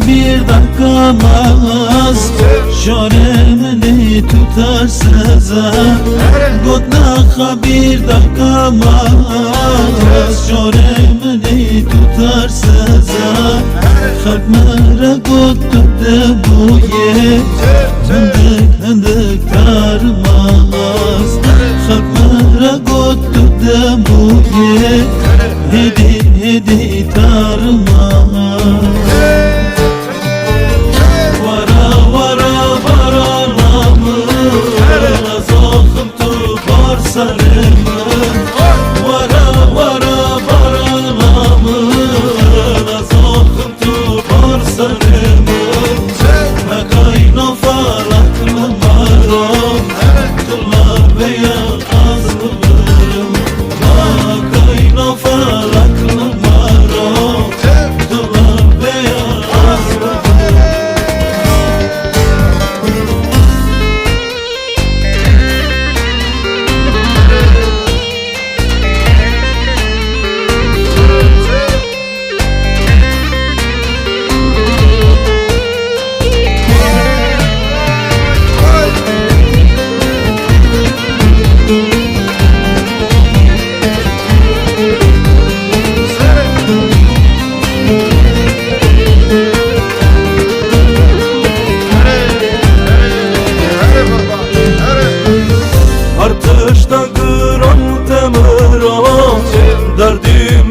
bir dakikamaz Şoremini tutar seza Gotna bir dakikamaz Şoremini tutar seza Kalk mera gotu de bu ye. Hındık hındık tarmaz barsalımı Vara vara vara namı Zakhım tu barsalımı Mekayno falak numara Tullar veya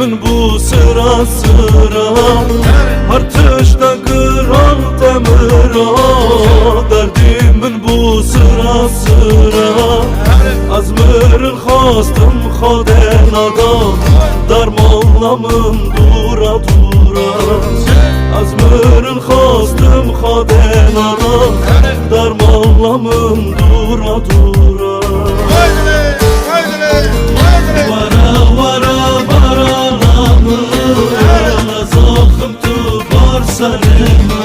Derdimin bu sıra sıra? Artışta kıran temira Derdimin bu sıra sıra? Azmırın hastım kaden adam. Darmanlamın dura dura. Azmırın hastım kaden adam. Darmanlamın dura dura barsalımı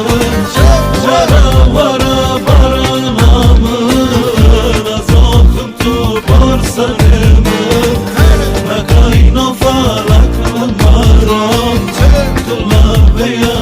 Vara vara vara namı Zakhım tu barsalımı Mekayno falak maram Tullar veya